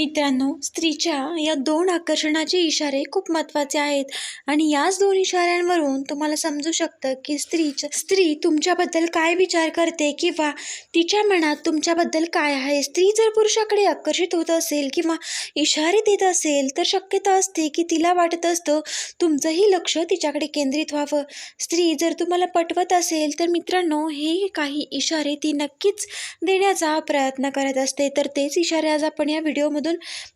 मित्रांनो स्त्रीच्या या दोन आकर्षणाचे इशारे खूप महत्त्वाचे आहेत. आणि याच दोन इशाऱ्यांवरून तुम्हाला समजू शकतं की स्त्रीच्या स्त्री तुमच्याबद्दल काय विचार करते किंवा तिच्या मनात तुमच्याबद्दल काय आहे? स्त्री जर पुरुषाकडे आकर्षित होत असेल किंवा इशारे देत असेल तर शक्यता असते की तिला वाटत असतं तुमचंही लक्ष तिच्याकडे केंद्रित व्हावं. स्त्री जर तुम्हाला पटवत असेल तर मित्रांनो हे काही इशारे ती नक्कीच देण्याचा प्रयत्न करत असते. तर तेच इशारे आज आपण या व्हिडिओमधून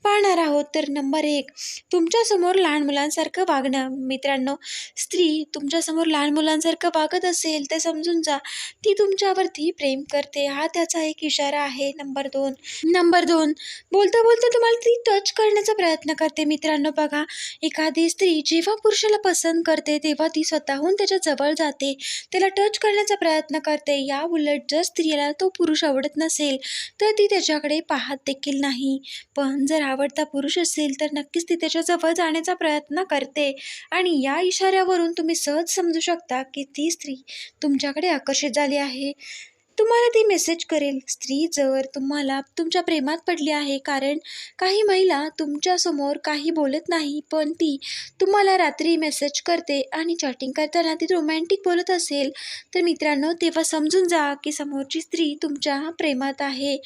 पाहणार आहोत. तर नंबर एक तुमच्यासमोर लहान मुलांसारखं वागणं. मित्रांनो स्त्री तुमच्यासमोर लहान मुलांसारखं वागत असेल तर समजून जा. ती तुमच्यावरती प्रेम करते. हा त्याचा एक इशारा आहे. नंबर दोन. नंबर दोन बोलता बोलता तुम्हाला ती टच करण्याचा प्रयत्न करते. मित्रांनो बघा एखादी स्त्री जेव्हा पुरुषाला पसंत करते तेव्हा ती स्वतःहून त्याच्याजवळ जाते. त्याला टच करण्याचा प्रयत्न करते. या उलट जर स्त्रीला तो पुरुष आवडत नसेल तर ती त्याच्याकडे पाहत देखील नाही. पण जर आवडता पुरुष असेल तर नक्कीच ती त्याच्याजवळ जाण्याचा प्रयत्न करते. आणि या इशाऱ्यावरून तुम्ही सहज समजू शकता की ती स्त्री तुमच्याकडे आकर्षित झाली आहे. तुम्हाला ती मेसेज करेल. स्त्री जर तुम्हाला तुमच्या प्रेमात पडली आहे. कारण काही महिला तुमच्यासमोर काही बोलत नाही पण ती तुम्हाला रात्री मेसेज करते आणि चॅटिंग करताना ती रोमॅन्टिक बोलत असेल तर मित्रांनो तेव्हा समजून जा की समोरची स्त्री तुमच्या प्रेमात आहे.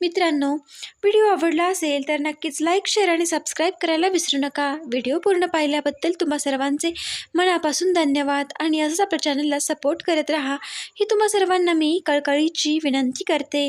मित्रांनो व्हिडिओ आवडला असेल तर नक्कीच लाईक शेअर आणि सबस्क्राईब करायला विसरू नका. व्हिडिओ पूर्ण पाहिल्याबद्दल तुम्हा सर्वांचे मनापासून धन्यवाद. आणि असंच आपल्या चॅनलला सपोर्ट करत राहा. ही तुम्हा सर्वांना मी आईची विनंती करते.